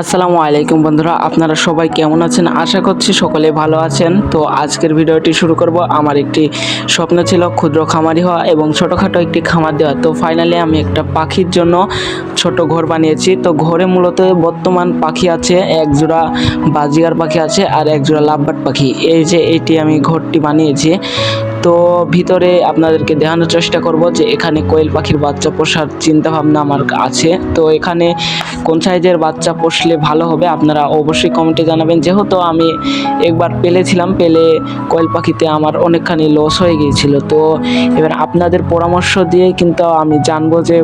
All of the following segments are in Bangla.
আসসালামু আলাইকুম বন্ধুরা, আপনারা সবাই কেমন আছেন? আশা করছি সকলে ভালো আছেন। তো আজকের ভিডিওটি শুরু করব আমার একটি স্বপ্ন ছিল ক্ষুদ্র খামারি হওয়া এবং ছোটোখাটো একটি খামার দেওয়া। তো ফাইনালি আমি একটা পাখির জন্য ছোট ঘর বানিয়েছি। তো ঘরে মূলত বর্তমান পাখি আছে এক জোড়া বাজিগার পাখি আছে আর এক জোড়া লাভবাট পাখি। এই যে এটি আমি ঘরটি বানিয়েছি। তো ভিতরে আপনাদেরকে দেখানোর চেষ্টা করব যে এখানে কোয়েল পাখির বাচ্চা পোষার চিন্তা ভাবনা আমার আছে। তো এখানে কোন সাইজের বাচ্চা পোষলে ভালো হবে আপনারা অবশ্যই কমেন্টে জানাবেন। যেহেতু আমি একবার পেলেছিলাম, পেলে কোয়েল পাখিতে আমার অনেকখানি লস হয়ে গিয়েছিল। তো এবার আপনাদের পরামর্শ দিয়ে কিন্তু আমি জানব যে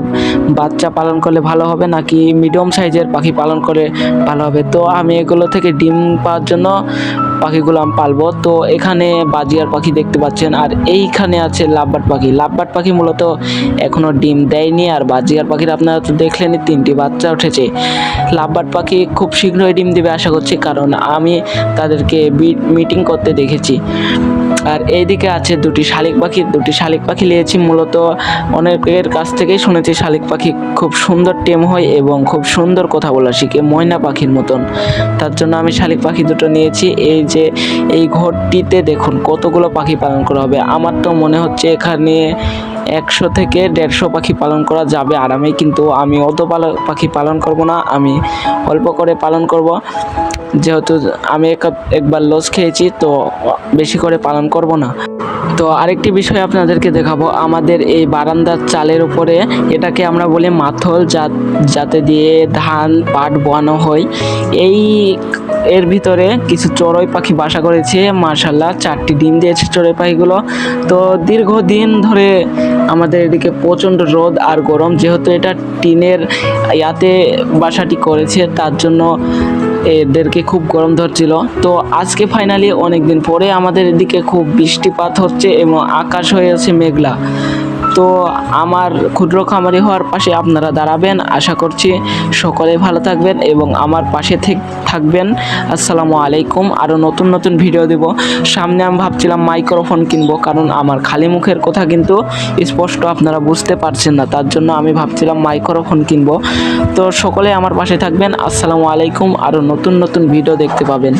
বাচ্চা পালন করলে ভালো হবে নাকি মিডিয়াম সাইজের পাখি পালন করে ভালো হবে। তো আমি এগুলো থেকে ডিম পাওয়ার জন্য পাখিগুলো আমি পালবো। তো এখানে বাজিয়ার পাখি দেখতে পাচ্ছেন, আর এইখানে আছে লাভবাট পাখি। লাভবাট পাখি মূলত এখনও ডিম দেয়নি, আর বাজিয়ার পাখির আপনারা তো দেখলেনই, তিনটি বাচ্চা উঠেছে। লাভবাট পাখি খুব শীঘ্রই ডিম দেবে আশা করছি, কারণ আমি তাদেরকে মিটিং করতে দেখেছি। আর এইদিকে আছে দুটি শালিক পাখি। দুটি শালিক পাখি নিয়েছি, মূলত অনেকের কাছ থেকেই শুনেছি, শালিক পাখি খুব সুন্দর টেম হয় এবং খুব সুন্দর কথা বলা শিখে, ময়না পাখির মতন। তার জন্য আমি শালিক পাখি দুটো নিয়েছি। এই যে এই ঘরটিতে দেখুন কতগুলো পাখি পালন করা হবে। আমার তো মনে হচ্ছে এখানে একশো থেকে দেড়শো পাখি পালন করা যাবে আরামে কিন্তু আমি অত পাখি পালন করব না, আমি অল্প করে পালন করব। যেহেতু আমি এক- একবার লস খেয়েছি, তো বেশি করে পালন করব না। তো আরেকটি বিষয় আপনাদেরকে দেখাবো। আমাদের এই বারান্দার চালের উপরে এটাকে আমরা বলি মাথল, যা যাতে দিয়ে ধান পাট বোয়ানো হয়। এই এর ভিতরে কিছু চড়ুই পাখি বাসা করেছে মার্শাল্লাহ চারটি ডিম দিয়েছে চড়ুই পাখিগুলো। তো দীর্ঘদিন ধরে আমাদের এদিকে প্রচণ্ড রোদ আর গরম, যেহেতু এটা টিনের ইয়াতে বাসাটি করেছে, তার জন্য এদেরকে খুব গরম ধরছিল। তো আজকে ফাইনালি অনেক দিন পরে আমাদের এদিকে খুব বৃষ্টিপাত হচ্ছে এবং আকাশ হয়ে আছে মেঘলা। তো আমার ক্ষুদ্র খামারি হওয়ার পাশে আপনারা দাঁড়াবেন, আশা করছি সকলে ভালো থাকবেন এবং আমার পাশে থেক- থাকবেন। আসসালামু আলাইকুম। আরও নতুন নতুন ভিডিও দেব। সামনে আমি ভাবছিলাম মাইক্রোফোন কিনব, কারণ আমার খালি মুখের কথা কিন্তু স্পষ্ট আপনারা বুঝতে পারছেন না। তার জন্য আমি ভাবছিলাম মাইক্রোফোন কিনব। তো সকলে আমার পাশে থাকবেন। আসসালামু আলাইকুম। আরও নতুন নতুন ভিডিও দেখতে পাবেন।